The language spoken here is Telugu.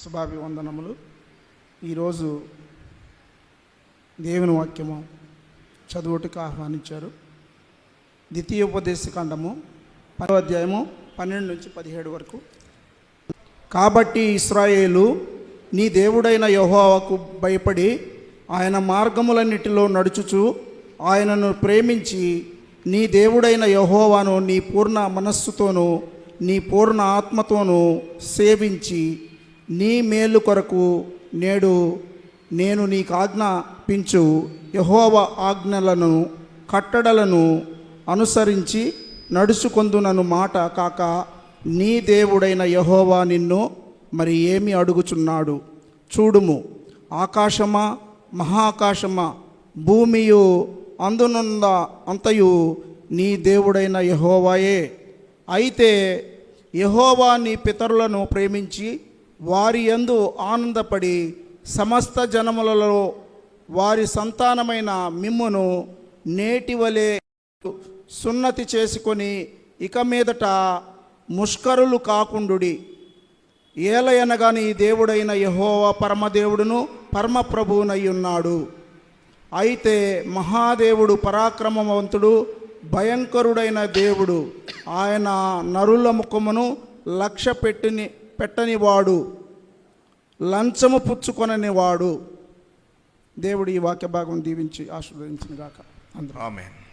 శుభాభివందనములు ఈరోజు దేవుని వాక్యము చదువుటకు ఆహ్వానించారు. ద్వితీయోపదేశకాండము పదో అధ్యాయము పన్నెండు నుంచి పదిహేడు వరకు. కాబట్టి ఇస్రాయేలు నీ దేవుడైన యెహోవాకు భయపడి ఆయన మార్గములన్నిటిలో నడుచుచు ఆయనను ప్రేమించి నీ దేవుడైన యహోవాను నీ పూర్ణ మనస్సుతోనూ నీ పూర్ణ ఆత్మతోనూ సేవించి నీ మేలు కొరకు నేడు నేను నీకు ఆజ్ఞాపించు యహోవ ఆజ్ఞలను కట్టడలను అనుసరించి నడుచుకొందునను మాట కాక నీ దేవుడైన యహోవా నిన్ను మరి ఏమి అడుగుచున్నాడు? చూడుము. ఆకాశమా మహాకాశమా భూమియు అందునున్న అంతయు నీ దేవుడైన యహోవాయే. అయితే యహోవా నీ పితరులను ప్రేమించి వారి యందు ఆనందపడి సమస్త జనములలో వారి సంతానమైన మిమ్మును నేటివలే సున్నతి చేసుకొని ఇక మీదట ముష్కరులు కాకుండుడి. ఏలయనగాని దేవుడైన యహోవా పరమదేవుడును పరమప్రభువునయ్యున్నాడు. అయితే మహాదేవుడు పరాక్రమవంతుడు భయంకరుడైన దేవుడు. ఆయన నరుల ముఖమును లక్ష్య పెట్టిని పెట్టనివాడు లంచము పుచ్చుకొనని వాడు దేవుడు ఈ వాక్య భాగం దీవించి ఆశీర్వదించిన గాక. అందరూ. ఆమెన్.